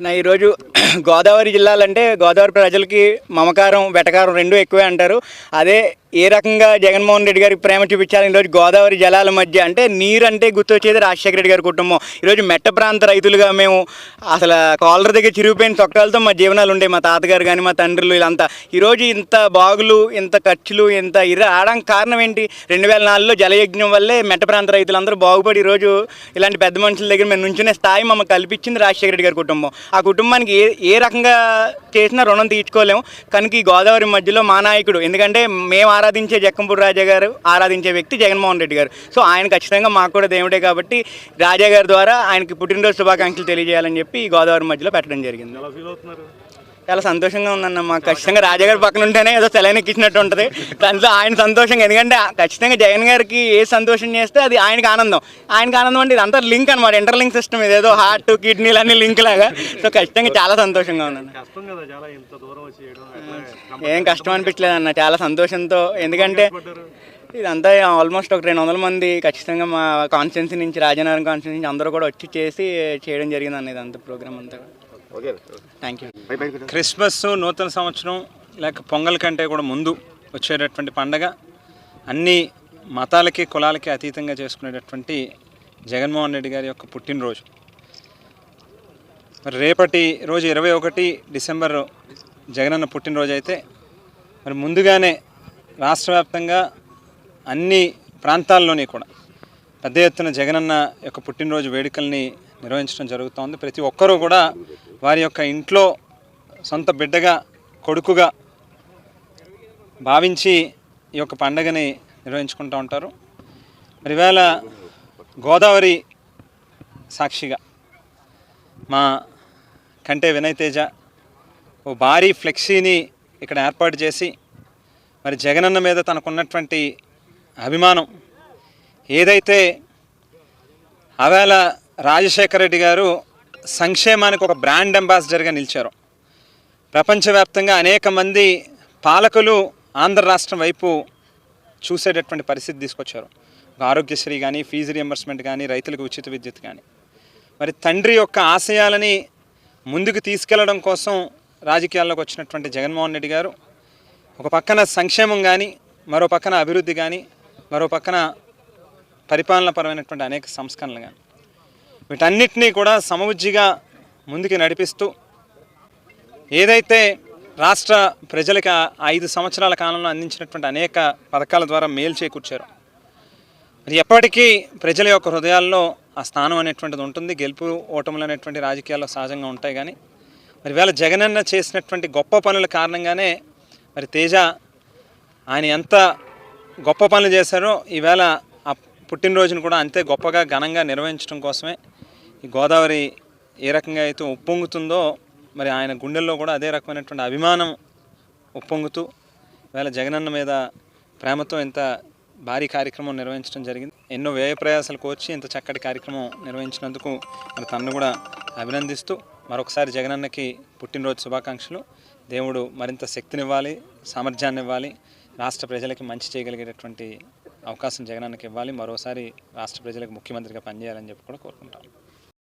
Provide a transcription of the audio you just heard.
నా ఈరోజు గోదావరి జిల్లాలంటే గోదావరి ప్రజలకి మమకారం వెటకారం రెండూ ఎక్కువే అంటారు. అదే ఏ రకంగా జగన్మోహన్ రెడ్డి గారికి ప్రేమ చూపించాలి ఈరోజు గోదావరి జలాల మధ్య అంటే నీరు అంటే గుర్తొచ్చేది రాజశేఖర రెడ్డి గారి కుటుంబం. ఈరోజు మెట్ట ప్రాంత రైతులుగా మేము అసలు కాలర్ దగ్గర చిరిగిపోయిన చొక్కాలతో మా జీవనాలు ఉండే మా తాతగారు కానీ మా తండ్రులు వీళ్ళంతా. ఈరోజు ఇంత బాగులు ఇంత ఖర్చులు ఇంత ఇరు ఆడడానికి కారణం ఏంటి? రెండు వేల నాలుగులో జలయజ్ఞం వల్లే మెట్ట ప్రాంత రైతులందరూ బాగుపడి ఈరోజు ఇలాంటి పెద్ద మనుషుల దగ్గర మేము నుంచునే స్థాయి మమ్మల్ని కల్పించింది రాజశేఖర రెడ్డి గారి కుటుంబం. ఆ కుటుంబానికి ఏ ఏ రకంగా చేసినా రుణం తీర్చుకోలేము. కనుక ఈ గోదావరి మధ్యలో మా నాయకుడు ఎందుకంటే మేము ఆరాధించే జక్కంపూడి రాజా గారు ఆరాధించే వ్యక్తి జగన్మోహన్ రెడ్డి గారు. సో ఆయన ఖచ్చితంగా మాకు కూడా దేవుడే కాబట్టి రాజా గారి ద్వారా ఆయనకి పుట్టినరోజు శుభాకాంక్షలు తెలియజేయాలని చెప్పి ఈ గోదావరి మధ్యలో పెట్టడం జరిగింది. చాలా సంతోషంగా ఉందన్న మాకు ఖచ్చితంగా రాజాగారి పక్కన ఉంటేనే ఏదో సెలైన్ ఎక్కించినట్టు ఉంటుంది. దాంట్లో ఆయన సంతోషంగా ఎందుకంటే ఖచ్చితంగా జగన్ గారికి ఏ సంతోషం చేస్తే అది ఆయనకి ఆనందం. ఆయనకి ఆనందం అంటే ఇదంతా లింక్ అనమాట ఇంటర్లింక్ సిస్టమ్ ఇదేదో హార్ట్ కిడ్నీలు అన్ని లింక్ లాగా. సో ఖచ్చితంగా చాలా సంతోషంగా ఎట్లా ఏం కష్టం అనిపించలేదు అన్న చాలా సంతోషంతో. ఎందుకంటే ఇదంతా ఆల్మోస్ట్ ఒక రెండు వందల మంది ఖచ్చితంగా మా కాన్స్టిట్యున్సీ నుంచి రాజనగరం కాన్స్టిట్యున్సీ నుంచి అందరూ కూడా వచ్చి చేసి చేయడం జరిగింది అన్న ఇదంతా ప్రోగ్రామ్ అంతా. థ్యాంక్ యూ క్రిస్మస్ నూతన సంవత్సరం లేక పొంగల్ కంటే కూడా ముందు వచ్చేటటువంటి పండగ అన్ని మతాలకి కులాలకి అతీతంగా చేసుకునేటటువంటి జగన్మోహన్ రెడ్డి గారి యొక్క పుట్టినరోజు. మరి రేపటి రోజు ఇరవై ఒకటి డిసెంబర్ జగనన్న పుట్టినరోజు అయితే మరి ముందుగానే రాష్ట్ర వ్యాప్తంగా అన్ని ప్రాంతాల్లోని కూడా పెద్ద ఎత్తున జగనన్న యొక్క పుట్టినరోజు వేడుకల్ని నిర్వహించడం జరుగుతోంది. ప్రతి ఒక్కరూ కూడా వారి యొక్క ఇంట్లో సొంత బిడ్డగా కొడుకుగా భావించి ఈ యొక్క పండగని నిర్వహించుకుంటూ ఉంటారు. మరి వేళ గోదావరి సాక్షిగా మా కంటే వినయ్ తేజ ఓ భారీ ఫ్లెక్సీని ఇక్కడ ఏర్పాటు చేసి మరి జగనన్న మీద తనకున్నటువంటి అభిమానం ఏదైతే ఆవేళ రాజశేఖర రెడ్డి గారు సంక్షేమానికి ఒక బ్రాండ్ అంబాసిడర్గా నిలిచారు. ప్రపంచవ్యాప్తంగా అనేక మంది పాలకులు ఆంధ్ర రాష్ట్రం వైపు చూసేటటువంటి పరిస్థితి తీసుకొచ్చారు. ఆరోగ్యశ్రీ కానీ ఫీజు రియంబర్స్మెంట్ కానీ రైతులకు ఉచిత విద్యుత్ కానీ మరి తండ్రి యొక్క ఆశయాలని ముందుకు తీసుకెళ్ళడం కోసం రాజకీయాల్లోకి వచ్చినటువంటి జగన్మోహన్ రెడ్డి గారు ఒక పక్కన సంక్షేమం కానీ మరో పక్కన అభివృద్ధి కానీ మరో పక్కన పరిపాలనపరమైనటువంటి అనేక సంస్కరణలు కానీ వీటన్నిటినీ కూడా సమవుజ్జిగా ముందుకు నడిపిస్తూ ఏదైతే రాష్ట్ర ప్రజలకు ఐదు సంవత్సరాల కాలంలో అందించినటువంటి అనేక పథకాల ద్వారా మేలు చేకూర్చారు. మరి ఎప్పటికీ ప్రజల యొక్క హృదయాల్లో ఆ స్థానం అనేటువంటిది ఉంటుంది. గెలుపు ఓటములు అనేటువంటి రాజకీయాల్లో సహజంగా ఉంటాయి కానీ మరి వేళ జగనన్న చేసినటువంటి గొప్ప పనుల కారణంగానే మరి తేజ ఆయన ఎంత గొప్ప పనులు చేశారో ఈవేళ ఆ పుట్టినరోజును కూడా అంతే గొప్పగా ఘనంగా నిర్వహించడం కోసమే ఈ గోదావరి ఏ రకంగా అయితే ఉప్పొంగుతుందో మరి ఆయన గుండెల్లో కూడా అదే రకమైనటువంటి అభిమానం ఉప్పొంగుతూ వేళ జగనన్న మీద ప్రేమతో ఇంత భారీ కార్యక్రమం నిర్వహించడం జరిగింది. ఎన్నో వ్యయ ప్రయాసాలు కోర్చి ఇంత చక్కటి కార్యక్రమం నిర్వహించినందుకు మరి తనను కూడా అభినందిస్తూ మరొకసారి జగనన్నకి పుట్టినరోజు శుభాకాంక్షలు. దేవుడు మరింత శక్తినివ్వాలి సామర్థ్యాన్ని ఇవ్వాలి రాష్ట్ర ప్రజలకి మంచి చేయగలిగేటటువంటి అవకాశం జగనన్నకి ఇవ్వాలి. మరోసారి రాష్ట్ర ప్రజలకు ముఖ్యమంత్రిగా పనిచేయాలని చెప్పి కూడా కోరుకుంటాం.